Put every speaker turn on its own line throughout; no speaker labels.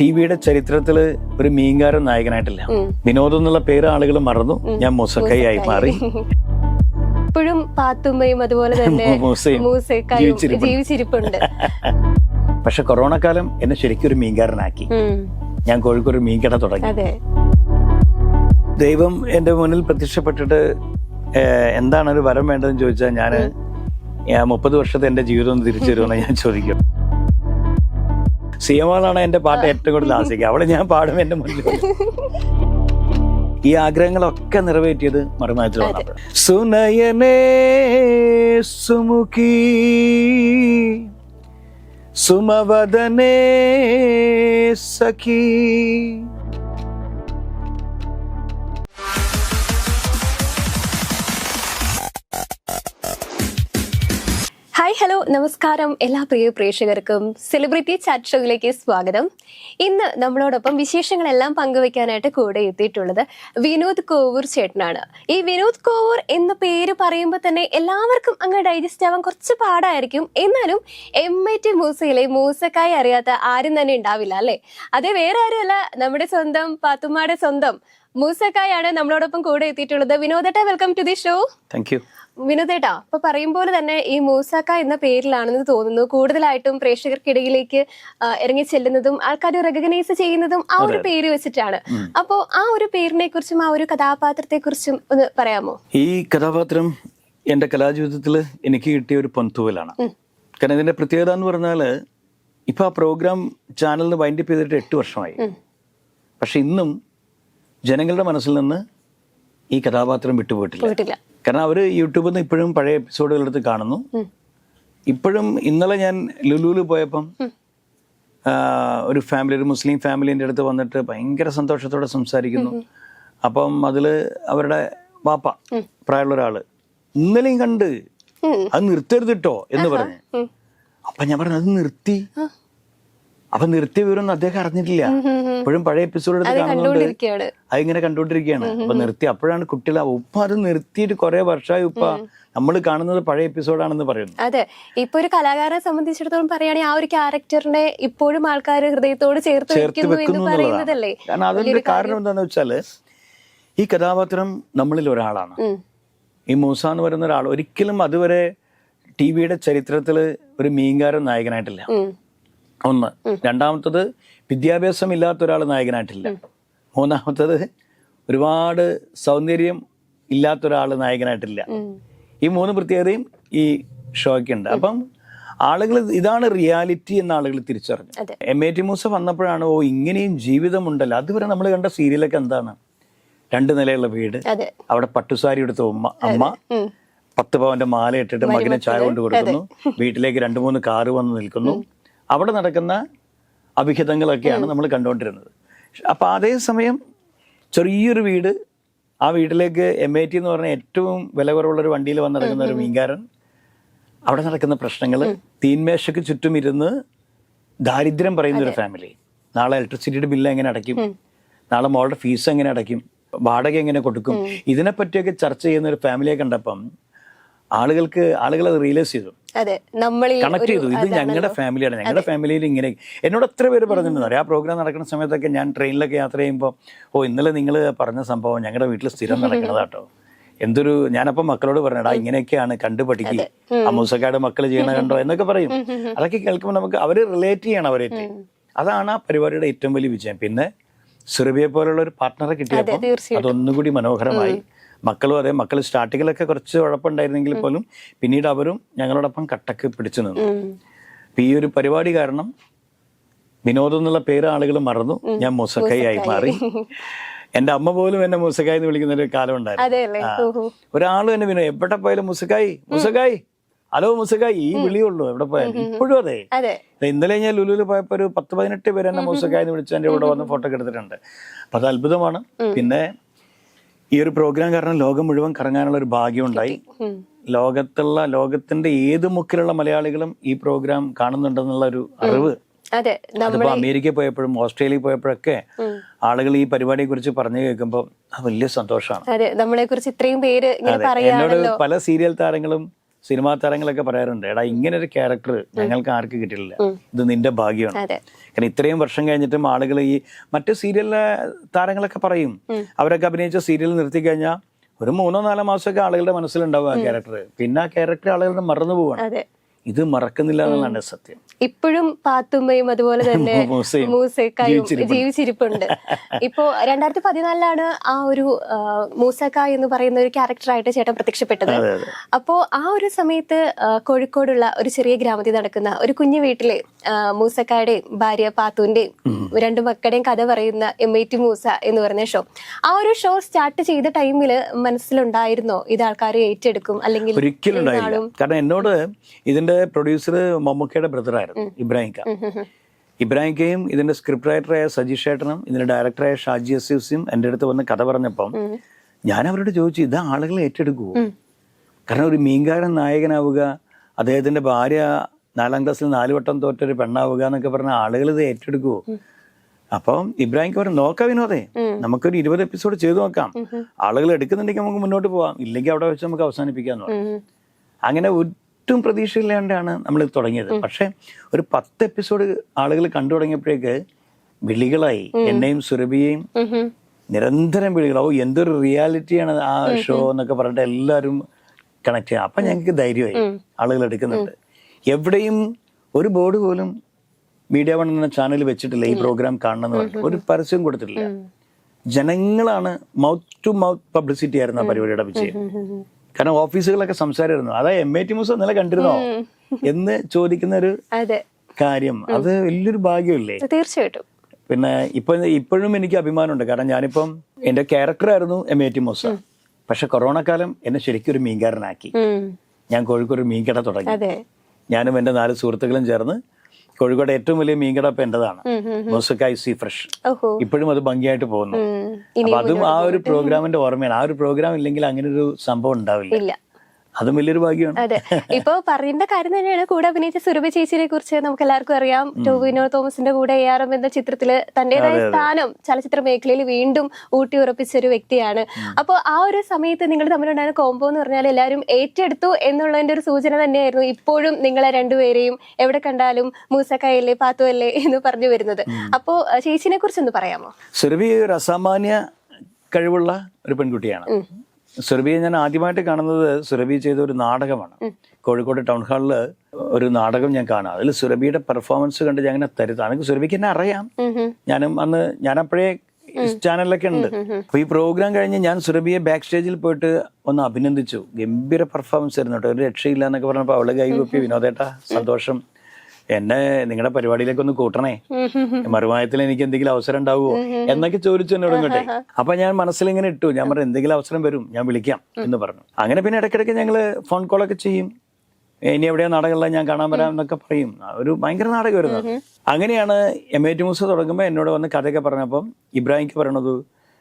T വിയുടെ ചരിത്രത്തിൽ ഒരു മീൻകാരൻ നായകനായിട്ടില്ല. വിനോദം എന്നുള്ള പേര് ആളുകൾ മറന്നു. ഞാൻ മുസക്കൈ ആയി മാറി.
ഇപ്പോഴും പാത്തുമ്മയും അതുപോലെ തന്നെ
ജീവിച്ചിരിപ്പുണ്ട്. പക്ഷെ കൊറോണ കാലം എന്നെ ശരിക്കും ഒരു മീൻകാരനാക്കി. ഞാൻ കോഴിക്കോട് ഒരു മീൻകട തുടങ്ങി. ദൈവം എന്റെ മുന്നിൽ പ്രത്യക്ഷപ്പെട്ടിട്ട് എന്താണ് ഒരു വരം വേണ്ടതെന്ന് ചോദിച്ചാൽ ഞാൻ മുപ്പത് വർഷത്തെ എന്റെ ജീവിതം തിരിച്ചു തരുമെന്ന് ഞാൻ ചോദിക്കും സിയമാളാണ് എന്റെ പാട്ട് ഏറ്റവും കൂടുതൽ ആസ്വദിക്കുക. അവൾ ഞാൻ പാടും എന്റെ മുന്നിൽ ഈ ആഗ്രഹങ്ങളൊക്കെ നിറവേറ്റിയത് മറുനായത്തിലാണ് സുനയനേ സുമുഖി സുമവദനേ സഖി.
ഹായ് ഹലോ നമസ്കാരം. എല്ലാ പ്രിയ പ്രേക്ഷകർക്കും സെലിബ്രിറ്റി ചാറ്റ് ഷോയിലേക്ക് സ്വാഗതം. ഇന്ന് നമ്മളോടൊപ്പം വിശേഷങ്ങളെല്ലാം പങ്കുവെക്കാനായിട്ട് കൂടെ എത്തിയിട്ടുള്ളത് വിനോദ് കോവൂർ ചേട്ടനാണ്. ഈ വിനോദ് കോവൂർ എന്ന പേര് പറയുമ്പോൾ തന്നെ എല്ലാവർക്കും അങ്ങ് ഡൈജസ്റ്റ് ആവാൻ കുറച്ച് പാടായിരിക്കും. എന്നാലും എം ഐ ടി മൂസയിലെ മൂസക്കായി അറിയാത്ത ആരും തന്നെ ഉണ്ടാവില്ല അല്ലേ? അതേ വേറെ ആരുമല്ല. നമ്മുടെ സ്വന്തം പാത്തുമ്മയുടെ സ്വന്തം മൂസക്കായാണ് നമ്മളോടൊപ്പം കൂടെ എത്തിയിട്ടുള്ളത്. വിനോദേട്ട welcome to the show
thank you
വിനോദേട്ടാ അപ്പൊ പറയും പോലെ തന്നെ ഈ മൂസാക്ക എന്ന പേരിലാണെന്ന് തോന്നുന്നു. കൂടുതലായിട്ടും പ്രേക്ഷകർക്കിടയിലേക്ക് ഇറങ്ങി ചെല്ലുന്നതും ആൾക്കാർ റെക്കഗ്നൈസ് ചെയ്യുന്നതും ആ ഒരു പേര് വെച്ചിട്ടാണ്. അപ്പോ ആ ഒരു പേരിനെ കുറിച്ചും ആ ഒരു കഥാപാത്രത്തെ കുറിച്ചും ഒന്ന് പറയാമോ?
ഈ കഥാപാത്രം എന്റെ കലാജീവിതത്തിൽ എനിക്ക് കിട്ടിയ ഒരു പൊൻതൂവലാണ്. കാരണം ഇതിന്റെ പ്രത്യേകത എന്ന് പറഞ്ഞാൽ ഇപ്പൊ ആ പ്രോഗ്രാം ചാനലിന് വൈൻഡപ്പ് ചെയ്തിട്ട് എട്ട് വർഷമായി. പക്ഷെ ഇന്നും ജനങ്ങളുടെ മനസ്സിൽ നിന്ന് ഈ കഥാപാത്രം വിട്ടുപോയിട്ടില്ല. കാരണം അവർ യൂട്യൂബിൽ നിന്ന് ഇപ്പോഴും പഴയ എപ്പിസോഡുകളെടുത്ത് കാണുന്നു. ഇപ്പോഴും ഇന്നലെ ഞാൻ ലുലുവിൽ പോയപ്പം ഒരു ഫാമിലി ഒരു മുസ്ലിം ഫാമിലിന്റെ അടുത്ത് വന്നിട്ട് ഭയങ്കര സന്തോഷത്തോടെ സംസാരിക്കുന്നു. അപ്പം അതിൽ അവരുടെ വാപ്പ പ്രായമുള്ള ഒരാൾ ഇന്നലെയും കണ്ട്. അത് നിർത്തരുതിട്ടോ എന്ന് പറഞ്ഞു. അപ്പൊ ഞാൻ പറഞ്ഞു അത് നിർത്തി. അപ്പൊ നിർത്തിയ വിവരം അദ്ദേഹം അറിഞ്ഞിട്ടില്ല. ഇപ്പോഴും പഴയ എപ്പിസോഡ് എടുത്ത് കാണുന്നുണ്ട് അതിങ്ങനെ കണ്ടുകൊണ്ടിരിക്കുകയാണ്. അപ്പൊ നിർത്തി. അപ്പോഴാണ് കുട്ടികൾ ഉപ്പ അത് നിർത്തിയിട്ട് കുറെ വർഷമായി ഉപ്പ നമ്മൾ കാണുന്നത് പഴയ എപ്പിസോഡാണെന്ന് പറയുന്നു.
അതെ. ഇപ്പൊ ഒരു കലാകാരനെ സംബന്ധിച്ചിടത്തോളം പറയുകയാണെങ്കിൽ ആ ഒരു ക്യാരക്ടറിനെ ഇപ്പോഴും ആൾക്കാർ ഹൃദയത്തോട് ചേർത്ത്
ചേർത്ത്
വെക്കുന്നു
എന്നുള്ളതാണ്. കാരണം അതിന്റെ കാരണം എന്താന്ന് വെച്ചാൽ ഈ കഥാപാത്രം നമ്മളിൽ ഒരാളാണ്. ഈ മൂസ എന്ന് പറയുന്ന ഒരാൾ ഒരിക്കലും അതുവരെ ടി വിയുടെ ചരിത്രത്തിൽ ഒരു മീൻകാരൻ നായകനായിട്ടില്ല. ഒന്ന്. രണ്ടാമത്തത് വിദ്യാഭ്യാസം ഇല്ലാത്ത ഒരാൾ നായകനായിട്ടില്ല മൂന്നാമത്തത് ഒരുപാട് സൗന്ദര്യം ഇല്ലാത്ത ഒരാൾ നായകനായിട്ടില്ല ഈ മൂന്ന് പ്രത്യേകതയും ഈ ഷോയ്ക്കുണ്ട്. അപ്പം ആളുകൾ ഇതാണ് റിയാലിറ്റി എന്ന ആളുകൾ തിരിച്ചറിഞ്ഞു. എം എ ടി മൂസ വന്നപ്പോഴാണ് ഓ ഇങ്ങനെയും ജീവിതമുണ്ടല്ലോ. അതുവരെ നമ്മൾ കണ്ട സീരിയലൊക്കെ എന്താണ്? രണ്ട് നിലയുള്ള വീട്. അവിടെ പട്ടുസാരി എടുത്ത ഉമ്മ അമ്മ. പത്ത് പവന്റെ മാല ഇട്ടിട്ട് മകനെ ചായ കൊണ്ട് കൊടുക്കുന്നു വീട്ടിലേക്ക് രണ്ട് മൂന്ന് കാറ് വന്ന് നിൽക്കുന്നു. അവിടെ നടക്കുന്ന അഭിഹിതങ്ങളൊക്കെയാണ് നമ്മൾ കണ്ടുകൊണ്ടിരുന്നത്. അപ്പോൾ അതേസമയം ചെറിയൊരു വീട് ആ വീട്ടിലേക്ക് എം ഐ ടി എന്ന് പറഞ്ഞ ഏറ്റവും വില കുറവുള്ളൊരു വണ്ടിയിൽ വന്ന് നടക്കുന്ന ഒരു മീൻകാരൻ. അവിടെ നടക്കുന്ന പ്രശ്നങ്ങൾ തീന്മേശയ്ക്ക് ചുറ്റും ഇരുന്ന് ദാരിദ്ര്യം പറയുന്ന ഒരു ഫാമിലി നാളെ ഇലക്ട്രിസിറ്റിയുടെ ബില്ല് എങ്ങനെ അടയ്ക്കും? നാളെ മോളുടെ ഫീസ് എങ്ങനെ അടയ്ക്കും? വാടക എങ്ങനെ കൊടുക്കും? ഇതിനെപ്പറ്റിയൊക്കെ ചർച്ച ചെയ്യുന്ന ഒരു ഫാമിലിയെ കണ്ടപ്പം ആളുകൾക്ക് ആളുകൾ അത് റിയലൈസ് ചെയ്തു.
അതെ നമ്മളിൽ
കണക്ട് ചെയ്തു. ഇത് ഞങ്ങളുടെ ഫാമിലിയാണ്. ഞങ്ങളുടെ ഫാമിലിയിൽ ഇങ്ങനെ എന്നോട് എത്ര പേര് പറഞ്ഞിട്ടുണ്ട്? ആ പ്രോഗ്രാം നടക്കുന്ന സമയത്തൊക്കെ ഞാൻ ട്രെയിനിലൊക്കെ യാത്ര ചെയ്യുമ്പോൾ ഓ ഇന്നലെ നിങ്ങൾ പറഞ്ഞ സംഭവം ഞങ്ങളുടെ വീട്ടിൽ സ്ഥിരം നടക്കുന്നതാട്ടോ എന്തൊരു ഞാനപ്പം മക്കളോട് പറഞ്ഞടാ ഇങ്ങനെയൊക്കെയാണ് കണ്ടു പഠിക്കുക അമ്മൂസക്കാട് മക്കൾ ചെയ്യണ കണ്ടോ? എന്നൊക്കെ പറയും. അതൊക്കെ കേൾക്കുമ്പോൾ നമുക്ക് അവർ റിലേറ്റ് ചെയ്യണം അവരേറ്റ് അതാണ് ആ പരിപാടിയുടെ ഏറ്റവും വലിയ വിജയം. പിന്നെ സുരഭിയെ പോലുള്ള ഒരു പാർട്ട്ണറെ കിട്ടിയപ്പോൾ. അതൊന്നുകൂടി മനോഹരമായി മക്കളും അതെ മക്കൾ സ്റ്റാർട്ടിങ്ങിലൊക്കെ കുറച്ച് കുഴപ്പമുണ്ടായിരുന്നെങ്കിൽ പോലും പിന്നീട് അവരും ഞങ്ങളോടൊപ്പം കട്ടക്ക് പിടിച്ചു നിന്നു. അപ്പൊ ഈ ഒരു പരിപാടി കാരണം വിനോദം എന്നുള്ള പേര് ആളുകൾ മറന്നു. ഞാൻ മൂസക്കായി ആയി മാറി. എന്റെ അമ്മ പോലും എന്നെ മൂസക്കായി എന്ന് വിളിക്കുന്ന ഒരു കാലം ഉണ്ടായിരുന്നു. ഒരാളും എന്നെ വിനോ എവിടെ പോയാലും മുസക്കായി മുസക്കായി ഹലോ മുസക്കായി ഈ വിളിയുള്ളൂ എവിടെ പോയാലും. ഇപ്പോഴും അതെ. ഇന്നലെ ഞാൻ ലുലുവിൽ പോയപ്പോൾ ഒരു പത്ത് പതിനെട്ട് പേര് എന്നെ മുസക്കായി എന്ന് വിളിച്ച് എന്റെ കൂടെ വന്ന് ഫോട്ടോ എടുത്തിട്ടുണ്ട്. അപ്പൊ അത് അത്ഭുതമാണ്. പിന്നെ ഈ ഒരു പ്രോഗ്രാം കാരണം ലോകം മുഴുവൻ കറങ്ങാനുള്ള ഒരു ഭാഗ്യം ഉണ്ടായി ലോകത്തുള്ള ലോകത്തിന്റെ ഏത് മുക്കിലുള്ള മലയാളികളും ഈ പ്രോഗ്രാം കാണുന്നുണ്ടെന്നുള്ള ഒരു അറിവ്. അതിപ്പോ അമേരിക്കയിൽ പോയപ്പോഴും ഓസ്ട്രേലിയയിൽ പോയപ്പോഴൊക്കെ ആളുകൾ ഈ പരിപാടിയെ കുറിച്ച് പറഞ്ഞു കേൾക്കുമ്പോൾ വലിയ സന്തോഷമാണ്.
അതെ നമ്മളെ കുറിച്ച് ഇത്രയും പേര് ഇങ്ങനെ
അതെ എന്നോട് പല സീരിയൽ താരങ്ങളും സിനിമാ താരങ്ങളൊക്കെ പറയാറുണ്ട് എടാ ഇങ്ങനെ ഒരു ക്യാരക്ടർ ഞങ്ങൾക്ക് ആർക്ക് കിട്ടിയില്ല ഇത് നിന്റെ ഭാഗ്യമാണ്. കാരണം ഇത്രയും വർഷം കഴിഞ്ഞിട്ടും ആളുകൾ ഈ മറ്റ് സീരിയലിലെ താരങ്ങളൊക്കെ പറയും അവരൊക്കെ അഭിനയിച്ച സീരിയൽ നിർത്തി കഴിഞ്ഞാൽ ഒരു മൂന്നോ നാലോ മാസമൊക്കെ ആളുകളുടെ മനസ്സിലുണ്ടാവും ആ ക്യാരക്ടർ പിന്നെ ആ ക്യാരക്ടർ ആളുകളുടെ മറന്നു പോവാണ്. ഇത് മറക്കുന്നില്ല എന്നുള്ളതാണ് സത്യം.
ഇപ്പോഴും പാത്തുമ്മയും അതുപോലെ തന്നെ മൂസക്കായും ജീവിച്ചിരിപ്പുണ്ട്. ഇപ്പോ രണ്ടായിരത്തി പതിനാലിലാണ് ആ ഒരു മൂസക്ക എന്ന് പറയുന്ന ഒരു ക്യാരക്ടറായിട്ട് ചേട്ടൻ പ്രത്യക്ഷപ്പെട്ടത്. അപ്പോ ആ ഒരു സമയത്ത് കോഴിക്കോടുള്ള ഒരു ചെറിയ ഗ്രാമത്തിൽ നടക്കുന്ന ഒരു കുഞ്ഞു വീട്ടിലെ മൂസക്കായുടെയും ഭാര്യ പാത്തുവിന്റെയും രണ്ട് മക്കളുടെയും കഥ പറയുന്ന എം ഐ ടി മൂസ എന്ന് പറയുന്ന ഷോ ആ ഒരു ഷോ സ്റ്റാർട്ട് ചെയ്ത ടൈമിൽ മനസ്സിലുണ്ടായിരുന്നോ ഇത് ആൾക്കാർ ഏറ്റെടുക്കും? അല്ലെങ്കിൽ
ഒരിക്കലും കാരണം എന്നോട് ഇതിന്റെ പ്രൊഡ്യൂസർ മമ്മൂക്കയുടെ ബ്രദറായിരുന്നു ഇബ്രാഹിം ഇബ്രാഹിംഖയും ഇതിന്റെ സ്ക്രിപ്റ്റ് റൈറ്ററായ സജീഷ് ഏട്ടനും ഇതിന്റെ ഡയറക്ടറായ ഷാജി അസ്യൂസിയും എന്റെ അടുത്ത് വന്ന് കഥ പറഞ്ഞപ്പം ഞാൻ അവരോട് ചോദിച്ചു ഇത് ആളുകൾ ഏറ്റെടുക്കുമോ കാരണം ഒരു മീൻകാരൻ നായകനാവുക അദ്ദേഹത്തിന്റെ ഭാര്യ നാലാം ക്ലാസ്സിൽ നാല് വട്ടം തോറ്റൊരു പെണ്ണാവുക എന്നൊക്കെ പറഞ്ഞ ആളുകൾ ഇത് ഏറ്റെടുക്കുമോ അപ്പം ഇബ്രാഹിം പറഞ്ഞു നോക്ക വിനോദേ നമുക്കൊരു ഇരുപത് എപ്പിസോഡ് ചെയ്തു നോക്കാം. ആളുകൾ എടുക്കുന്നുണ്ടെങ്കിൽ നമുക്ക് മുന്നോട്ട് പോവാം. ഇല്ലെങ്കിൽ അവിടെ വെച്ച് നമുക്ക് അവസാനിപ്പിക്കാന്ന് പറഞ്ഞു. അങ്ങനെ ഒട്ടും പ്രതീക്ഷയില്ലാണ്ടാണ് നമ്മൾ തുടങ്ങിയത്. പക്ഷെ ഒരു പത്ത് എപ്പിസോഡ് ആളുകൾ കണ്ടു തുടങ്ങിയപ്പോഴേക്ക് വിളികളായി. എന്നെയും സുരഭിയെയും നിരന്തരം വിളികൾ ഓ എന്തൊരു റിയാലിറ്റിയാണ് ആ ഷോ എന്നൊക്കെ പറഞ്ഞിട്ട് എല്ലാവരും കണക്ട് ചെയ്യാം. അപ്പം ഞങ്ങൾക്ക് ധൈര്യമായി ആളുകൾ എടുക്കുന്നുണ്ട്. എവിടെയും ഒരു ബോർഡ് പോലും മീഡിയ വൺ എന്ന ചാനൽ വെച്ചിട്ടില്ല ഈ പ്രോഗ്രാം കാണണം എന്ന് പറഞ്ഞിട്ട്. ഒരു പരസ്യം കൊടുത്തിട്ടില്ല. ജനങ്ങളാണ് മൗത്ത് ടു മൗത്ത് പബ്ലിസിറ്റി ആയിരുന്നു ആ പരിപാടിയുടെ വിജയം. കാരണം ഓഫീസുകളൊക്കെ സംസാരമായിരുന്നു അതാ എം എ ടി മൂസ് ഇന്നലെ കണ്ടിരുന്നോ? എന്ന് ചോദിക്കുന്ന ഒരു കാര്യം. അത് വലിയൊരു ഭാഗ്യമല്ലേ?
തീർച്ചയായിട്ടും.
പിന്നെ ഇപ്പൊ ഇപ്പോഴും എനിക്ക് അഭിമാനമുണ്ട്. കാരണം ഞാനിപ്പം എന്റെ ക്യാരക്ടർ ആയിരുന്നു എം എ ടി മൂസ പക്ഷെ കൊറോണ കാലം എന്നെ ശരിക്കും ഒരു മീൻകാരനാക്കി. ഞാൻ കോഴിക്കോട് മീൻകട തുടങ്ങി. ഞാനും എന്റെ നാല് സുഹൃത്തുക്കളും ചേർന്ന് കോഴിക്കോട് ഏറ്റവും വലിയ മീൻകട ഇപ്പൊ എന്റേതാണ് മൂസക്കായ് സി ഫ്രഷ്. ഇപ്പോഴും അത് ഭംഗിയായിട്ട് പോകുന്നു. അപ്പൊ അതും ആ ഒരു പ്രോഗ്രാമിന്റെ ഓർമ്മയാണ്. ആ ഒരു പ്രോഗ്രാം ഇല്ലെങ്കിൽ അങ്ങനെ ഒരു സംഭവം ഉണ്ടാവില്ല. അതും വലിയൊരു ഭാഗ്യമാണ്.
അതെ. ഇപ്പൊ പറയേണ്ട കാര്യം തന്നെയാണ് കൂടെ അഭിനയിച്ച സുരഭി ചേച്ചിനെ കുറിച്ച് നമുക്ക് എല്ലാവർക്കും അറിയാം ടോവിനോ തോമസിന്റെ കൂടെ എ ആർ എം എന്ന ചിത്രത്തിൽ തന്റേതായ സ്ഥാനം ചലച്ചിത്ര മേഖലയിൽ വീണ്ടും ഊട്ടി ഉറപ്പിച്ച ഒരു വ്യക്തിയാണ്. അപ്പോൾ ആ ഒരു സമയത്ത് നിങ്ങൾ തമ്മിലുണ്ടായിരുന്ന കോംബോ എന്ന് പറഞ്ഞാൽ എല്ലാവരും ഏറ്റെടുത്തു എന്നുള്ളതിന്റെ ഒരു സൂചന തന്നെയായിരുന്നു ഇപ്പോഴും നിങ്ങളെ രണ്ടുപേരെയും എവിടെ കണ്ടാലും മൂസക്കയല്ലേ പാത്തുവല്ലേ എന്ന് പറഞ്ഞു വരുന്നത്. അപ്പോ ചേച്ചിനെ ചേച്ചിനെ കുറിച്ചൊന്ന് പറയാമോ?
സുരഭി ഒരു അസാമാന്യ കഴിവുള്ള ഒരു പെൺകുട്ടിയാണ്. സുരഭിയെ ഞാൻ ആദ്യമായിട്ട് കാണുന്നത് സുരഭി ചെയ്ത ഒരു നാടകമാണ്. കോഴിക്കോട് ടൗൺ ഹാളിൽ ഒരു നാടകം ഞാൻ കാണാം. അതിൽ സുരഭിയുടെ പെർഫോമൻസ് കണ്ട് ഞാൻ അങ്ങനെ തരുത്താണ് എനിക്ക് സുരഭിക്ക് എന്നെ അറിയാം. ഞാനും അന്ന് ഞാൻ അപ്പോഴേ ചാനലിലൊക്കെ ഉണ്ട്. അപ്പൊ ഈ പ്രോഗ്രാം കഴിഞ്ഞ് ഞാൻ സുരഭിയെ ബാക്ക് സ്റ്റേജിൽ പോയിട്ട് ഒന്ന് അഭിനന്ദിച്ചു. ഗംഭീര പെർഫോമൻസ് ആയിരുന്നു കേട്ടോ. ഒരു രക്ഷയില്ല എന്നൊക്കെ പറഞ്ഞപ്പോൾ അവളെ കൈവപ്പി വിനോദേട്ടാ സന്തോഷം. എന്നെ നിങ്ങളുടെ പരിപാടിയിലേക്ക് ഒന്ന് കൂട്ടണേ. മറുമായത്തിൽ എനിക്ക് എന്തെങ്കിലും അവസരം ഉണ്ടാവുമോ എന്നൊക്കെ ചോദിച്ചു എന്നോട് ഇങ്ങോട്ടെ. അപ്പൊ ഞാൻ മനസ്സിൽ ഇങ്ങനെ ഇട്ടു. ഞാൻ പറഞ്ഞു എന്തെങ്കിലും അവസരം വരും ഞാൻ വിളിക്കാം എന്ന് പറഞ്ഞു. അങ്ങനെ പിന്നെ ഇടയ്ക്കിടയ്ക്ക് ഞങ്ങൾ ഫോൺ കോളൊക്കെ ചെയ്യും. ഇനി എവിടെയാ നാടകമുള്ള ഞാൻ കാണാൻ വരാം എന്നൊക്കെ പറയും. ഒരു ഭയങ്കര നാടകമായിരുന്നു. അങ്ങനെയാണ് എം എ ടി മൂസ തുടങ്ങുമ്പോൾ എന്നോട് വന്ന് കഥയൊക്കെ പറഞ്ഞപ്പം ഇബ്രാഹിംക്ക് പറയണത്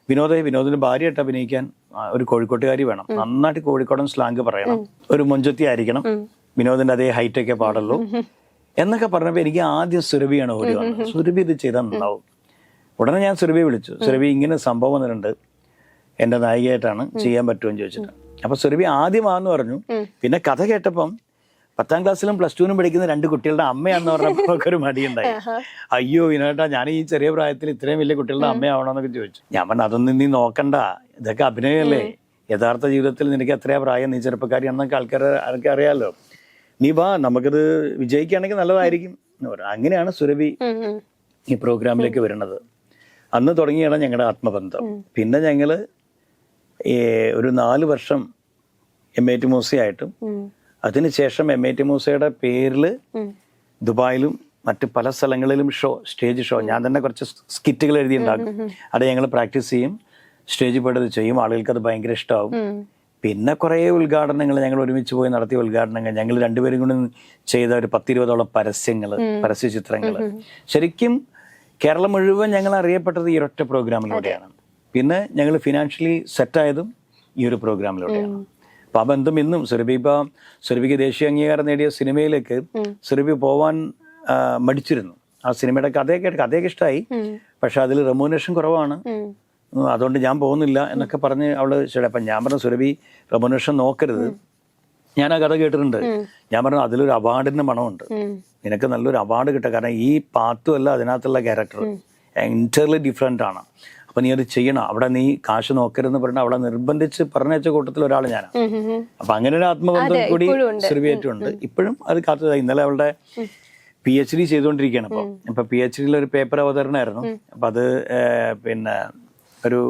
വിനോദ വിനോദിന് ഭാര്യയായിട്ട് അഭിനയിക്കാൻ ഒരു കോഴിക്കോട്ടുകാരി വേണം. നന്നായിട്ട് കോഴിക്കോടൻ സ്ലാങ് പറയണം. ഒരു മൊഞ്ചത്തി ആയിരിക്കണം. വിനോദിന്റെ അതേ ഹൈറ്റ് ഒക്കെ പാടുള്ളൂ. എന്നൊക്കെ പറഞ്ഞപ്പോൾ എനിക്ക് ആദ്യം സുരഭിയാണ് ഒരു വന്നത്. സുരഭി ഇത് ചെയ്താൽ നന്നാവും. ഉടനെ ഞാൻ സുരഭിയെ വിളിച്ചു. സുരഭി ഇങ്ങനെ സംഭവം വന്നിട്ടുണ്ട്. എന്റെ നായികയായിട്ടാണ് ചെയ്യാൻ പറ്റുമെന്ന് ചോദിച്ചിട്ട്. അപ്പോൾ സുരഭി ആദ്യമാന്ന് പറഞ്ഞു. പിന്നെ കഥ കേട്ടപ്പം പത്താം ക്ലാസ്സിലും പ്ലസ് ടുവിനും പഠിക്കുന്ന രണ്ട് കുട്ടികളുടെ അമ്മയാന്ന് പറഞ്ഞപ്പോൾ ഒരു മടിയുണ്ടായി. അയ്യോ വിനോട്ടാ ഞാൻ ഈ ചെറിയ പ്രായത്തിൽ ഇത്രയും വലിയ കുട്ടികളുടെ അമ്മയാവണമെന്നൊക്കെ ചോദിച്ചു. ഞാൻ പറഞ്ഞു അതൊന്നും നീ നോക്കണ്ട. ഇതൊക്കെ അഭിനയമല്ലേ യഥാർത്ഥ ജീവിതത്തിൽ നിനക്ക് എത്രയാ പ്രായം? നീ ചെറുപ്പക്കാരി ചെറുപ്പക്കാരിയാണെന്നൊക്കെ ആൾക്കാർ ആർക്ക് അറിയാലോ നീ വാ നമുക്കത് വിജയിക്കുകയാണെങ്കിൽ നല്ലതായിരിക്കും. എന്ന് പറഞ്ഞു അങ്ങനെയാണ് സുരഭി. ഈ പ്രോഗ്രാമിലേക്ക് വരുന്നത്. അന്ന് തുടങ്ങിയാണ് ഞങ്ങളുടെ ആത്മബന്ധം. പിന്നെ ഞങ്ങൾ ഒരു നാല് വർഷം എം എ ടി മൂസയായിട്ടും
ഉം.
അതിനുശേഷം എം എ ടി മൂസയുടെ പേരിൽ
ഉം.
ദുബായിലും മറ്റ് പല സ്ഥലങ്ങളിലും ഷോ സ്റ്റേജ് ഷോ ഞാൻ തന്നെ കുറച്ച് സ്കിറ്റുകൾ എഴുതിയുണ്ടാക്കും. അത് ഞങ്ങൾ പ്രാക്ടീസ് ചെയ്യും സ്റ്റേജിൽ പോയിട്ട് അത് ചെയ്യും. ആളുകൾക്ക് അത് ഭയങ്കര ഇഷ്ടമാവും. പിന്നെ കുറേ ഉദ്ഘാടനങ്ങൾ ഞങ്ങൾ ഒരുമിച്ച് പോയി നടത്തിയ ഉദ്ഘാടനങ്ങൾ. ഞങ്ങൾ രണ്ടുപേരും കൂടി ചെയ്ത ഒരു പത്തിരുപതോളം പരസ്യങ്ങൾ പരസ്യ ചിത്രങ്ങൾ. ശരിക്കും കേരളം മുഴുവൻ ഞങ്ങൾ അറിയപ്പെട്ടത് ഈ ഒരൊറ്റ പ്രോഗ്രാമിലൂടെയാണ്. പിന്നെ ഞങ്ങൾ ഫിനാൻഷ്യലി സെറ്റായതും ഈ ഒരു പ്രോഗ്രാമിലൂടെയാണ്. അപ്പം ആ ബന്ധം ഇന്നും സുരഭി ഇപ്പം സുരഭിക്ക് ദേശീയ അംഗീകാരം നേടിയ സിനിമയിലേക്ക് സുരഭി പോവാൻ മടിച്ചിരുന്നു. ആ സിനിമയുടെ കഥയൊക്കെ കഥയൊക്കെ ഇഷ്ടമായി പക്ഷെ അതിൽ റെമൂനേഷൻ കുറവാണ്. അതുകൊണ്ട് ഞാൻ പോകുന്നില്ല എന്നൊക്കെ പറഞ്ഞ് അവൾ ശരി അപ്പം ഞാൻ പറഞ്ഞ സുരഭി റെമൊനേഷൻ നോക്കരുത്. ഞാൻ ആ കഥ കേട്ടിട്ടുണ്ട്. ഞാൻ പറഞ്ഞു അതിലൊരു അവാർഡിന്റെ മണമുണ്ട്. നിനക്ക് നല്ലൊരു അവാർഡ് കിട്ടുക കാരണം ഈ പാത്തും അല്ല അതിനകത്തുള്ള ക്യാരക്ടർ എന്റയർലി ഡിഫറെന്റ് ആണ്. അപ്പം നീ അത് ചെയ്യണം. അവിടെ നീ കാശ് നോക്കരുതെന്ന് പറഞ്ഞ അവളെ നിർബന്ധിച്ച് പറഞ്ഞയച്ച കൂട്ടത്തിൽ ഒരാൾ ഞാനാണ്. അപ്പൊ അങ്ങനെ ഒരു ആത്മബന്ധം കൂടി. സെർവിയേറ്റുണ്ട് ഇപ്പോഴും അത് കാത്തു ഇന്നലെ അവളുടെ പി എച്ച് ഡി ചെയ്തുകൊണ്ടിരിക്കുകയാണ് അപ്പോൾ ഇപ്പം പി എച്ച് ഡിയിൽ ഒരു പേപ്പർ അവതരണമായിരുന്നു. അപ്പം അത് പിന്നെ ഒരു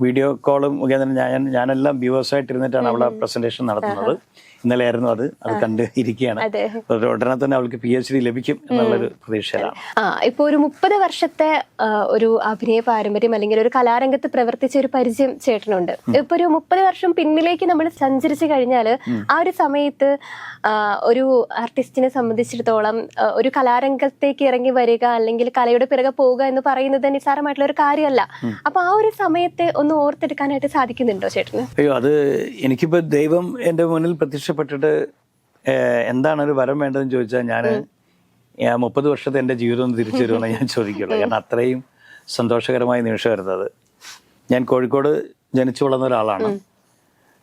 വീഡിയോ കോളും മുഖേന ഞാൻ ഞാനെല്ലാം വ്യൂവേഴ്സായിട്ടിരുന്നിട്ടാണ് അവളെ പ്രസന്റേഷൻ നടത്തുന്നത്. ഇന്നലെ ആയിരുന്നു അത് അത് കണ്ട് ഇരിക്കുകയാണ്. ഉടനെ തന്നെ അവൾക്ക് പി എച്ച് ഡി ലഭിക്കും എന്നുള്ളൊരു പ്രതീക്ഷയിലാണ്.
ആ ഇപ്പൊ ഒരു മുപ്പത് വർഷത്തെ ഒരു അഭിനയ പാരമ്പര്യം അല്ലെങ്കിൽ ഒരു കലാരംഗത്ത് പ്രവർത്തിച്ച ഒരു പരിചയം ചേട്ടനുണ്ട്. ഇപ്പൊ ഒരു മുപ്പത് വർഷം പിന്നിലേക്ക് നമ്മൾ സഞ്ചരിച്ചു കഴിഞ്ഞാൽ ആ ഒരു സമയത്ത് ഒരു ആർട്ടിസ്റ്റിനെ സംബന്ധിച്ചിടത്തോളം ഒരു കലാരംഗത്തേക്ക് ഇറങ്ങി വരിക അല്ലെങ്കിൽ കലയുടെ പിറകെ പോവുക എന്ന് പറയുന്നത് നിസ്സാരമായിട്ടുള്ള ഒരു കാര്യമല്ല. അപ്പൊ ആ ഒരു സമയത്തെ ഒന്ന് ഓർത്തെടുക്കാനായിട്ട് സാധിക്കുന്നുണ്ടോ ചേട്ടന്?
അയ്യോ അത് എനിക്കിപ്പോ ദൈവം എന്റെ മുന്നിൽ പ്രത്യക്ഷപ്പെട്ടിട്ട് ഏഹ്, എന്താണ് ഒരു വരം വേണ്ടതെന്ന് ചോദിച്ചാൽ ഞാൻ മുപ്പത് വർഷത്തെ എന്റെ ജീവിതം ഒന്ന് തിരിച്ചു തരുമെന്ന് ഞാൻ ചോദിക്കുള്ളൂ. കാരണം അത്രയും സന്തോഷകരമായ നിമിഷം അത്. ഞാൻ കോഴിക്കോട് ജനിച്ചു വളർന്ന ഒരാളാണ്.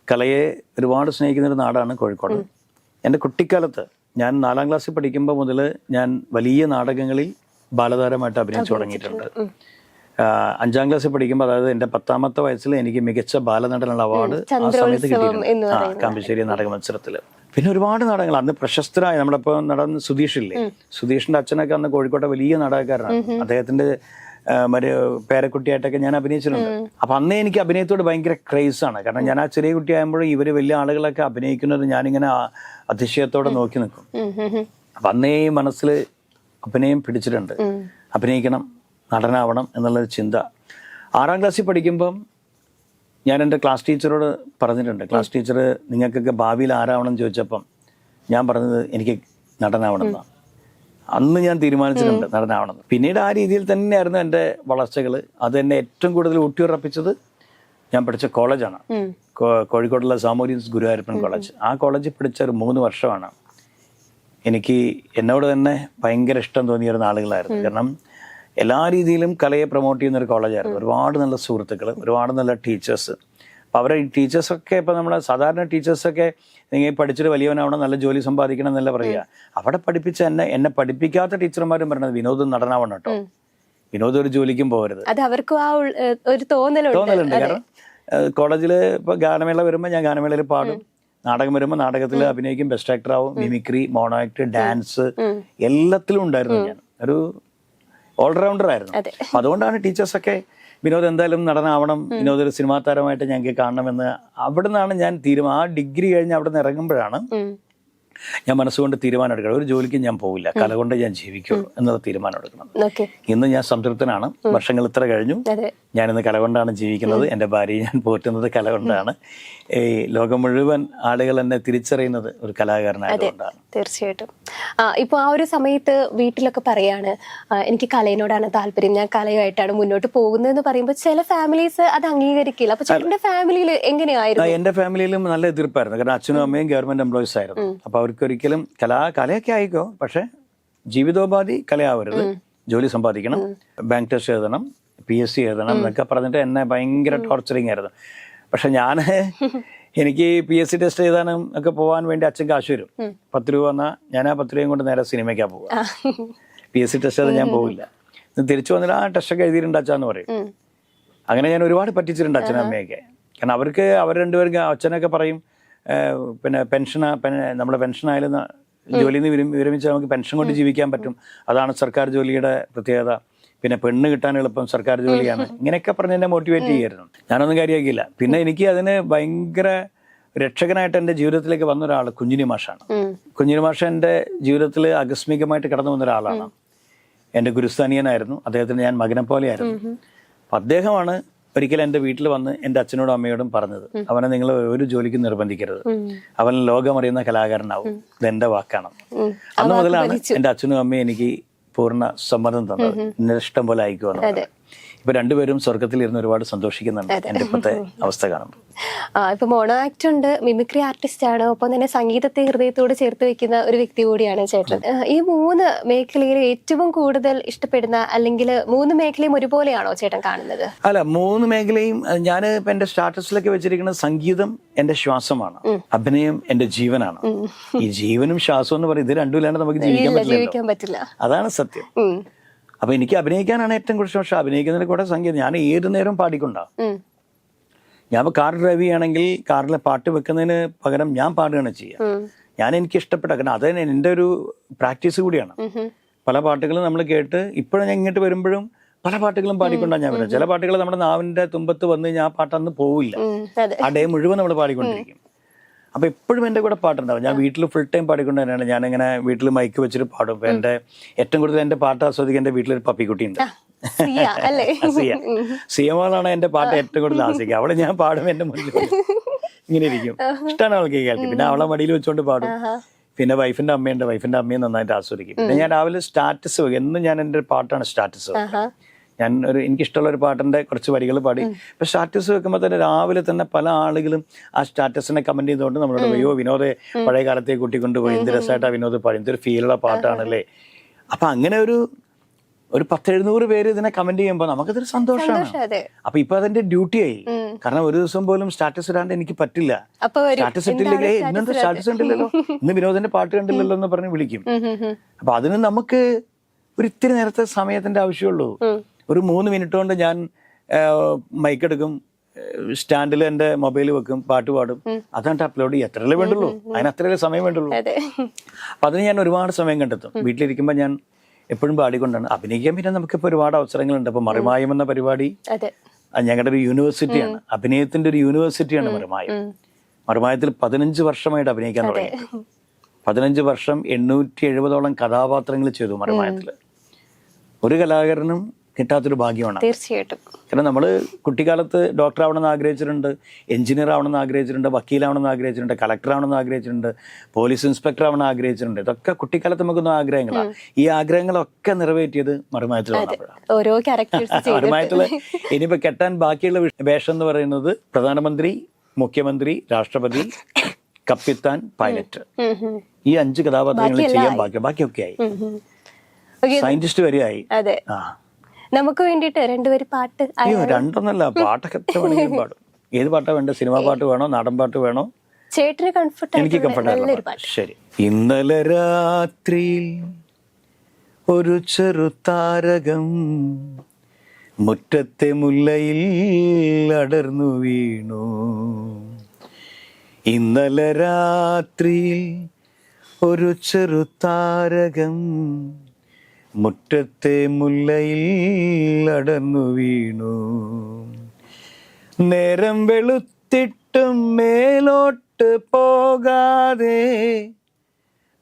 കലയെ ഒരുപാട് സ്നേഹിക്കുന്ന ഒരു നാടാണ് കോഴിക്കോട്. എന്റെ കുട്ടിക്കാലത്ത് ഞാൻ നാലാം ക്ലാസ്സിൽ പഠിക്കുമ്പോൾ മുതൽ ഞാൻ വലിയ നാടകങ്ങളിൽ ബാലതാരമായിട്ട് അഭിനയിച്ചു തുടങ്ങിയിട്ടുണ്ട്. അഞ്ചാം ക്ലാസ്സിൽ പഠിക്കുമ്പോൾ അതായത് എന്റെ പത്താമത്തെ വയസ്സിൽ എനിക്ക് മികച്ച ബാലനടനുള്ള അവാർഡ് ആ സമയത്ത് കിട്ടിയിട്ടുണ്ട് ആ കാമ്പശ്ശേരി നാടക മത്സരത്തിൽ പിന്നെ ഒരുപാട് നാടകങ്ങൾ. അന്ന് പ്രശസ്തരായ നമ്മളിപ്പോൾ നടൻ സുധീഷില്ലേ സുധീഷിന്റെ അച്ഛനൊക്കെ അന്ന് കോഴിക്കോട്ടെ വലിയ നാടകക്കാരനാണ്. അദ്ദേഹത്തിന്റെ ഒരു പേരക്കുട്ടിയായിട്ടൊക്കെ ഞാൻ അഭിനയിച്ചിട്ടുണ്ട്. അപ്പൊ അന്നേ എനിക്ക് അഭിനയത്തോട് ഭയങ്കര ക്രേസ് ആണ്. കാരണം ഞാൻ ആ ചെറിയ കുട്ടിയാകുമ്പോഴും ഇവർ വലിയ ആളുകളൊക്കെ അഭിനയിക്കുന്നത് ഞാനിങ്ങനെ അതിശയത്തോടെ നോക്കി നിൽക്കും. അപ്പൊ അന്നേ മനസ്സിൽ അഭിനയം പിടിച്ചിട്ടുണ്ട്. അഭിനയിക്കണം. നടനാവണം എന്നുള്ളൊരു ചിന്ത. ആറാം ക്ലാസ്സിൽ പഠിക്കുമ്പം ഞാൻ എന്റെ ക്ലാസ് ടീച്ചറോട് പറഞ്ഞിട്ടുണ്ട്. ക്ലാസ് ടീച്ചർ നിങ്ങൾക്കൊക്കെ ഭാവിയിൽ ആരാവണം? എന്ന് ചോദിച്ചപ്പം ഞാൻ പറഞ്ഞത് എനിക്ക് നടനാവണം എന്നാണ് അന്ന് ഞാൻ തീരുമാനിച്ചിട്ടുണ്ട് നടനാവണം. പിന്നീട് ആ രീതിയിൽ തന്നെയായിരുന്നു എന്റെ വളർച്ചകൾ. അത് എന്നെ ഏറ്റവും കൂടുതൽ ഊട്ടിയുറപ്പിച്ചത് ഞാൻ പഠിച്ച കോളേജാണ്. കോഴിക്കോടുള്ള സാമൂഹ്യൻസ് ഗുരുവായൂരപ്പൻ കോളേജ്. ആ കോളേജിൽ പഠിച്ച ഒരു മൂന്ന് വർഷമാണ്. എനിക്ക് എന്നോട് തന്നെ ഭയങ്കര ഇഷ്ടം തോന്നിയിരുന്ന ആളുകളായിരുന്നു. കാരണം എല്ലാ രീതിയിലും കലയെ പ്രൊമോട്ട് ചെയ്യുന്ന ഒരു കോളേജായിരുന്നു ഒരുപാട് നല്ല സുഹൃത്തുക്കൾ ഒരുപാട് നല്ല ടീച്ചേഴ്സ് അപ്പോൾ അവരെ ടീച്ചേഴ്സൊക്കെ ഇപ്പോൾ നമ്മുടെ സാധാരണ ടീച്ചേഴ്സൊക്കെ നിങ്ങൾ പഠിച്ചിട്ട് വലിയവനാവണം നല്ല ജോലി സമ്പാദിക്കണം എന്നല്ല പറയുക. അവിടെ പഠിപ്പിച്ച എന്നെ എന്നെ പഠിപ്പിക്കാത്ത ടീച്ചർമാരും പറയുന്നത് വിനോദം നടനാവണം കേട്ടോ വിനോദം ഒരു ജോലിക്കും പോകരുത്.
അത് അവർക്ക് ആ ഒരു തോന്നലുണ്ട്.
തോന്നലുണ്ട്. കാരണം കോളേജിൽ ഇപ്പോൾ ഗാനമേള വരുമ്പോൾ ഞാൻ ഗാനമേളയിൽ പാടും. നാടകം വരുമ്പോൾ നാടകത്തിൽ അഭിനയിക്കും ബെസ്റ്റ് ആക്ടർ ആവും. മിമിക്രി മോണോ ആക്ട് ഡാൻസ് എല്ലാത്തിലും ഉണ്ടായിരുന്നു ഞാൻ. ഒരു ഓൾറൗണ്ടർ ആയിരുന്നു. അപ്പൊ അതുകൊണ്ടാണ് ടീച്ചേഴ്സൊക്കെ വിനോദ് എന്തായാലും നടനാവണം വിനോദ് ഒരു സിനിമാ താരമായിട്ട് ഞങ്ങൾക്ക് കാണണമെന്ന് അവിടെ നിന്നാണ് ഞാൻ തീരുമാനം ആ ഡിഗ്രി കഴിഞ്ഞ് അവിടെ നിന്ന് ഇറങ്ങുമ്പോഴാണ്. ഞാൻ മനസ്സുകൊണ്ട് തീരുമാനം എടുക്കണം ഒരു ജോലിക്ക് ഞാൻ പോവില്ല. കല കൊണ്ട് ഞാൻ ജീവിക്കുള്ളൂ എന്നുള്ള തീരുമാനം എടുക്കണം ഇന്ന് ഞാൻ സംതൃപ്തനാണ്. വർഷങ്ങൾ ഇത്ര കഴിഞ്ഞു.
ഞാൻ
ഇന്ന് കല കൊണ്ടാണ് ജീവിക്കുന്നത്. എന്റെ ഭാര്യയെ ഞാൻ പോറ്റുന്നത് കല കൊണ്ടാണ്. ഈ ലോകം മുഴുവൻ ആളുകൾ എന്നെ തിരിച്ചറിയുന്നത് ഒരു കലാകാരനായതുകൊണ്ടാണ്
തീർച്ചയായിട്ടും. ഇപ്പോൾ ഇപ്പൊ ആ ഒരു സമയത്ത് വീട്ടിലൊക്കെ പറയാണ് എനിക്ക് കലയിനോടാണ് താല്പര്യം. ഞാൻ കലയുമായിട്ടാണ് മുന്നോട്ട് പോകുന്നത് എന്ന് പറയുമ്പോൾ ചില ഫാമിലീസ് അത് അംഗീകരിക്കില്ല. അപ്പൊ ചേട്ടന്റെ ഫാമിലിയിൽ എങ്ങനെയായിരുന്നു?
എന്റെ ഫാമിലിയിലും നല്ല എതിർപ്പായിരുന്നു. കാരണം അച്ഛനും അമ്മയും ഗവൺമെന്റ് എംപ്ലോയീസ് ആയിരുന്നു അപ്പൊ അവർക്ക് ഒരിക്കലും കലാ കലയൊക്കെ ആയിക്കോ പക്ഷെ ജീവിതോപാധി കലയാവരുത്. ജോലി സമ്പാദിക്കണം ബാങ്ക് ടെസ്റ്റ് എഴുതണം പി എസ് സി എഴുതണം എന്നൊക്കെ പറഞ്ഞിട്ട് എന്നെ ഭയങ്കര ടോർച്ചറിങ് ആയിരുന്നു. പക്ഷെ ഞാൻ എനിക്ക് പി എസ് സി ടെസ്റ്റ് എഴുതാനും ഒക്കെ പോകാൻ വേണ്ടി അച്ഛൻ കാശ് വരും. പത്ത് രൂപ വന്നാൽ ഞാൻ ആ പത്ത് രൂപയും കൊണ്ട് നേരെ സിനിമയ്ക്കാണ് പോവുക.
ആ.
പി എസ് സി ടെസ്റ്റ് എഴുതാൻ ഞാൻ പോവില്ല. തിരിച്ചു വന്നിട്ട് ആ ടെസ്റ്റൊക്കെ എഴുതിയിട്ടുണ്ട് അച്ഛാന്ന് പറയും. അങ്ങനെ ഞാൻ ഒരുപാട് പറ്റിച്ചിട്ടുണ്ട് അച്ഛനും അമ്മയൊക്കെ. കാരണം അവർക്ക് അവർ രണ്ടുപേർക്ക് അച്ഛനൊക്കെ പറയും പിന്നെ പെൻഷൻ നമ്മുടെ ന- ജോലിയിൽ നിന്ന് വിരമി- വിരമിച്ചാൽ നമുക്ക് പെൻഷൻ കൊണ്ട് ജീവിക്കാൻ പറ്റും. അതാണ് സർക്കാർ ജോലിയുടെ പ്രത്യേകത. പിന്നെ പെണ്ണ് കിട്ടാൻ എളുപ്പം സർക്കാർ ജോലിയാണ്. ഇങ്ങനെയൊക്കെ പറഞ്ഞ് എന്നെ മോട്ടിവേറ്റ് ചെയ്യായിരുന്നു. ഞാനൊന്നും കാര്യമാക്കിയില്ല. പിന്നെ എനിക്ക് അതിന് ഭയങ്കര രക്ഷകനായിട്ട് എന്റെ ജീവിതത്തിലേക്ക് വന്ന ഒരാൾ കുഞ്ഞിനി മാഷാണ്. കുഞ്ഞിനി മാഷ എന്റെ ജീവിതത്തിൽ ആകസ്മികമായിട്ട് കടന്നു വന്ന ഒരാളാണ്. എന്റെ ഗുരുസ്ഥാനീയനായിരുന്നു. അദ്ദേഹത്തിന് ഞാൻ മകനെ പോലെയായിരുന്നു. അപ്പൊ അദ്ദേഹമാണ് ഒരിക്കൽ എന്റെ വീട്ടിൽ വന്ന് എന്റെ അച്ഛനോടും അമ്മയോടും പറഞ്ഞത് അവനെ നിങ്ങൾ ഒരു ജോലിക്ക് നിർബന്ധിക്കരുത്. അവൻ ലോകമറിയുന്ന കലാകാരനാവും. ഇതെന്റെ എന്റെ വാക്കാണ്. അന്ന് മുതലാണ് എന്റെ അച്ഛനും അമ്മയും എനിക്ക് പൂർണ സമ്മതം തന്നത്. എന്നെ ഇഷ്ടം പോലെ
അതെ.
ഇപ്പൊ രണ്ടുപേരും സ്വർഗത്തിൽ ഇരുന്ന് ഒരുപാട് സന്തോഷിക്കുന്നുണ്ട് എന്റെ ഇപ്പോഴത്തെ അവസ്ഥ കാണുമ്പോൾ.
ഇപ്പൊ മോണോ ആക്ട് ഉണ്ട് മിമിക്രി ആർട്ടിസ്റ്റ് ആണ് ഒപ്പം തന്നെ സംഗീതത്തെ ഹൃദയത്തോട് ചേർത്ത് വെക്കുന്ന ഒരു വ്യക്തി കൂടിയാണ് ചേട്ടൻ. ഈ മൂന്ന് മേഖലയിൽ ഏറ്റവും കൂടുതൽ ഇഷ്ടപ്പെടുന്ന അല്ലെങ്കിൽ മൂന്ന് മേഖലയും ഒരുപോലെയാണോ ചേട്ടൻ കാണുന്നത്?
അല്ല മൂന്ന് മേഖലയും ഞാൻ ഇപ്പൊ എന്റെ സ്റ്റാറ്റസിലൊക്കെ വെച്ചിരിക്കുന്ന സംഗീതം എന്റെ ശ്വാസമാണ് അഭിനയം എന്റെ ജീവനാണ്. ഈ ജീവനും ശ്വാസവും എന്ന് പറയും ഇത് രണ്ടുമില്ലാണ്ട് നമുക്ക് ജീവിക്കാൻ
പറ്റില്ല.
അതാണ് സത്യം.
ഉം.
അപ്പൊ എനിക്ക് അഭിനയിക്കാനാണ് ഏറ്റവും കൂടുതൽ പക്ഷെ അഭിനയിക്കുന്നതിന് കൂടെ സംഗീതം. ഞാൻ ഏത് നേരവും പാടിക്കൊണ്ടാ. ഞാൻ ഇപ്പൊ കാർ ഡ്രൈവ് ചെയ്യുകയാണെങ്കിൽ കാറിലെ പാട്ട് വെക്കുന്നതിന് പകരം ഞാൻ പാടുകയാണ് ചെയ്യുക. ഞാൻ എനിക്ക് ഇഷ്ടപ്പെട്ട കാരണം അത് എന്റെ ഒരു പ്രാക്ടീസ് കൂടിയാണ്. പല പാട്ടുകളും നമ്മൾ കേട്ട് ഇപ്പോഴും ഞാൻ ഇങ്ങോട്ട് വരുമ്പോഴും പല പാട്ടുകളും പാടിക്കൊണ്ടാണ് ഞാൻ വരുന്നത്. ചില പാട്ടുകൾ നമ്മുടെ നാവിന്റെ തുമ്പത്ത് വന്ന് കഴിഞ്ഞാൽ ആ പാട്ടന്ന് പോവില്ല. ആ ഡേ മുഴുവൻ നമ്മൾ പാടിക്കൊണ്ടിരിക്കും. അപ്പൊ എപ്പോഴും എന്റെ കൂടെ പാട്ടുണ്ടാവും. ഞാൻ വീട്ടിൽ ഫുൾ ടൈം പാടിക്കൊണ്ട് തന്നെയാണ്. ഞാനിങ്ങനെ വീട്ടിൽ മൈക്ക് വെച്ചിട്ട് പാടും. ഇപ്പൊ എന്റെ ഏറ്റവും കൂടുതൽ എന്റെ പാട്ട് ആസ്വദിക്കാൻ എന്റെ വീട്ടിലൊരു പപ്പിക്കുട്ടി ഉണ്ട്
സിയ അല്ലേ?
സിയ. എന്റെ പാട്ട് ഏറ്റവും കൂടുതൽ ആസ്വദിക്കുക. അവളെ ഞാൻ പാടും എന്റെ മുന്നിൽ ഇങ്ങനെ ഇരിക്കും. ഇഷ്ടമാണ് അവൾക്ക് കേൾക്കും പിന്നെ അവളെ മടിയിൽ വെച്ചുകൊണ്ട് പാടും. പിന്നെ വൈഫിന്റെ അമ്മയുണ്ട്. വൈഫിന്റെ അമ്മയും നന്നായിട്ട് ആസ്വദിക്കും. പിന്നെ ഞാൻ രാവിലെ സ്റ്റാറ്റസ് വെക്കും. എന്നും ഞാൻ എന്റെ പാട്ടാണ് സ്റ്റാറ്റസ് വെക്കുക. ഞാൻ ഒരു എനിക്കിഷ്ടമുള്ള ഒരു പാട്ടിന്റെ കുറച്ച് വരികൾ പാടി. ഇപ്പൊ സ്റ്റാറ്റസ് വെക്കുമ്പോൾ തന്നെ രാവിലെ തന്നെ പല ആളുകളും ആ സ്റ്റാറ്റസിനെ കമന്റ് ചെയ്തുകൊണ്ട് നമ്മളോട് അയ്യോ വിനോദെ പഴയ കാലത്തെ കൂട്ടിക്കൊണ്ടുപോയി എന്ത് രസമായിട്ടാ വിനോദ് പാടി. എന്തൊരു ഫീലുള്ള പാട്ടാണല്ലേ. അപ്പൊ അങ്ങനെ ഒരു ഒരു പത്തെഴുന്നൂറ് പേര് ഇതിനെ കമന്റ് ചെയ്യുമ്പോൾ നമുക്കതൊരു സന്തോഷമാണ് അപ്പൊ ഇപ്പൊ അതിന്റെ ഡ്യൂട്ടി ആയി. കാരണം ഒരു ദിവസം പോലും സ്റ്റാറ്റസ് ഇടാണ്ട് എനിക്ക് പറ്റില്ല. സ്റ്റാറ്റസ് ഇട്ടില്ലെങ്കിൽ ഇന്നത്തെ സ്റ്റാറ്റസ് ഉണ്ടല്ലോ ഇന്ന് വിനോദന്റെ പാട്ട് കണ്ടില്ലല്ലോ എന്ന് പറഞ്ഞ് വിളിക്കും. അപ്പൊ അതിന് നമുക്ക് ഒരു ഇത്തിരി നേരത്തെ സമയത്തിന്റെ ആവശ്യമുള്ളൂ. ഒരു മൂന്ന് മിനിറ്റ് കൊണ്ട് ഞാൻ മൈക്ക് എടുക്കും സ്റ്റാൻഡിൽ എന്റെ മൊബൈൽ വെക്കും പാട്ട് പാടും. അതാണ് അപ്ലോഡ് ചെയ്യും. എത്രയല്ലേ വേണ്ടുള്ളൂ. അതിന് അത്രയല്ലേ സമയം വേണ്ടുള്ളൂ. അപ്പൊ അതിന് ഞാൻ ഒരുപാട് സമയം കണ്ടെത്തും. വീട്ടിലിരിക്കുമ്പോൾ ഞാൻ എപ്പോഴും പാടിക്കൊണ്ടാണ്. അഭിനയിക്കാൻ പിന്നെ നമുക്കിപ്പോൾ ഒരുപാട് അവസരങ്ങളുണ്ട്. അപ്പൊ മറിമായം എന്ന പരിപാടി ഞങ്ങളുടെ ഒരു യൂണിവേഴ്സിറ്റിയാണ്. അഭിനയത്തിന്റെ ഒരു യൂണിവേഴ്സിറ്റിയാണ് മറിമായം. മറുമായത്തിൽ പതിനഞ്ച് വർഷമായിട്ട് അഭിനയിക്കാൻ തുടങ്ങി. പതിനഞ്ച് വർഷം എണ്ണൂറ്റി എഴുപതോളം കഥാപാത്രങ്ങൾ ചെയ്തു മറുമായത്തിൽ ഒരു കലാകാരനും കിട്ടാത്തൊരു ഭാഗ്യമാണ്.
തീർച്ചയായിട്ടും.
കാരണം നമ്മൾ കുട്ടിക്കാലത്ത് ഡോക്ടർ ആവണമെന്ന് ആഗ്രഹിച്ചിട്ടുണ്ട് എഞ്ചിനീയർ ആവണമെന്ന് ആഗ്രഹിച്ചിട്ടുണ്ട് വക്കീലാവണമെന്ന് ആഗ്രഹിച്ചിട്ടുണ്ട് കളക്ടർ ആവണമെന്ന് ആഗ്രഹിച്ചിട്ടുണ്ട് പോലീസ് ഇൻസ്പെക്ടർ ആവണമെന്ന് ആഗ്രഹിച്ചിട്ടുണ്ട്. ഇതൊക്കെ കുട്ടിക്കാലത്ത് നമുക്കൊന്നും ആഗ്രഹങ്ങളാണ് ഈ ആഗ്രഹങ്ങളൊക്കെ നിറവേറ്റിയത്
മറുമായിട്ടുള്ള
ഇനിയിപ്പോൾ മറുമായത്തിൽ കെട്ടാൻ ബാക്കിയുള്ള വിഷ- വേഷം എന്ന് പറയുന്നത് പ്രധാനമന്ത്രി മുഖ്യമന്ത്രി രാഷ്ട്രപതി കപ്പിത്താൻ പൈലറ്റ്. ഈ അഞ്ച് കഥാപാത്രങ്ങൾ ചെയ്യാൻ ബാക്കി ബാക്കിയൊക്കെ ആയി. സയന്റിസ്റ്റ് വരെയായി.
അതെ.
ആ.
നമുക്ക് വേണ്ടിയിട്ട് രണ്ടുപേര് പാട്ട്
അയ്യോ രണ്ടൊന്നല്ല പാട്ടൊക്കെ എത്ര വേണമെങ്കിലും പാടും. ഏത് പാട്ടാ വേണ്ട? സിനിമാ പാട്ട് വേണോ? നാടൻ പാട്ട് വേണോ?
ചേട്ടന് കംഫർട്ട്
എനിക്ക്
പാട്ട്.
ശരി. ഇന്നലെ രാത്രിയിൽ ഒരു ചെറു താരകം മുറ്റത്തെ മുല്ലയിൽ അടർന്നു വീണു. ഇന്നലെ രാത്രിയിൽ ഒരു ചെറു താരകം മുറ്റത്തെ മുല്ലയിൽ അടന്നു വീണു. നേരം വെളുത്തിട്ടും മേലോട്ട് പോകാതെ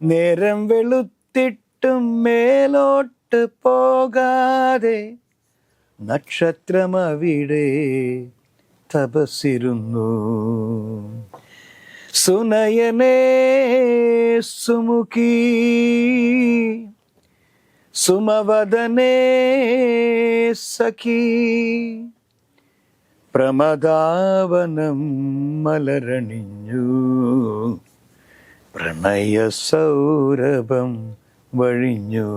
നേരം വെളുത്തിട്ടും മേലോട്ട് പോകാതെ നക്ഷത്രമവിടെ തപസിരുന്നു സുനയനേ സുമുഖി സുമവദനേ സഖി. പ്രമദാവനം മലരണിഞ്ഞു. പ്രണയ സൗരഭം വഴിഞ്ഞു.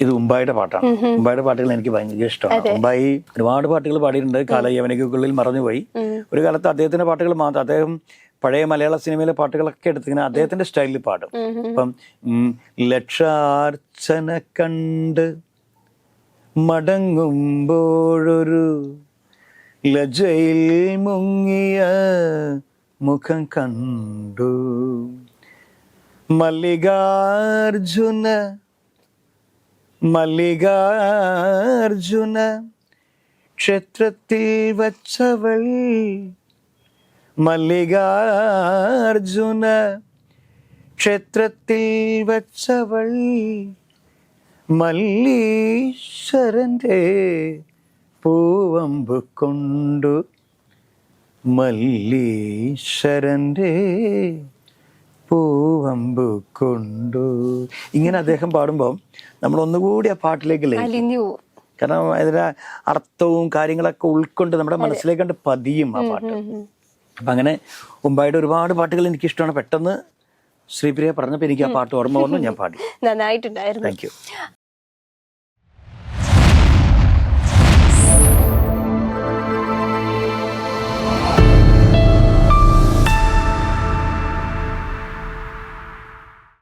ഇത് ഉമ്പായുടെ പാട്ടാണ്. ഉമ്പായുടെ പാട്ടുകൾ എനിക്ക് ഭയങ്കര ഇഷ്ടമാണ്. ഉമ്പായി ഒരുപാട് പാട്ടുകൾ പാടിയിട്ടുണ്ട്. കാലയവനിക്കുള്ളിൽ മറഞ്ഞുപോയി ഒരു കാലത്ത് അദ്ദേഹത്തിന്റെ പാട്ടുകൾ മാത്രം അദ്ദേഹം പഴയ മലയാള സിനിമയിലെ പാട്ടുകളൊക്കെ എടുത്തിങ്ങനെ അദ്ദേഹത്തിന്റെ സ്റ്റൈലിൽ പാടും. അപ്പം ലക്ഷാർച്ചന കണ്ട് മടങ്ങുമ്പോഴൊരു ലജയിൽ മുങ്ങിയ മുഖം കണ്ടു. മല്ലികാർജുന മല്ലികാർജുന ക്ഷേത്രത്തിൽ വച്ചവൾ മല്ലികാർജുന ക്ഷേത്രത്തിൽ വച്ചവൾ മല്ലീശ്വരന്റെ പൂവമ്പ് കൊണ്ടു മല്ലീശ്വരന്റെ പൂവമ്പ് കൊണ്ടു. ഇങ്ങനെ അദ്ദേഹം പാടുമ്പോൾ നമ്മൾ ഒന്നുകൂടി ആ പാട്ടിലേക്ക് ലയിക്കും. കാരണം അതിന്റെ അർത്ഥവും കാര്യങ്ങളൊക്കെ ഉൾക്കൊണ്ട് നമ്മുടെ മനസ്സിലേക്ക് കണ്ട് പതിയും ആ പാട്ട്. അപ്പം അങ്ങനെ ഉമ്പായുടെ ഒരുപാട് പാട്ടുകൾ എനിക്ക് ഇഷ്ടമാണ് പെട്ടെന്ന് ശ്രീപ്രിയ പറഞ്ഞപ്പോൾ എനിക്ക് ആ പാട്ട് ഓർമ്മ വന്നു ഞാൻ പാടി.
നന്നായിട്ടുണ്ടായിരുന്നു.
Thank you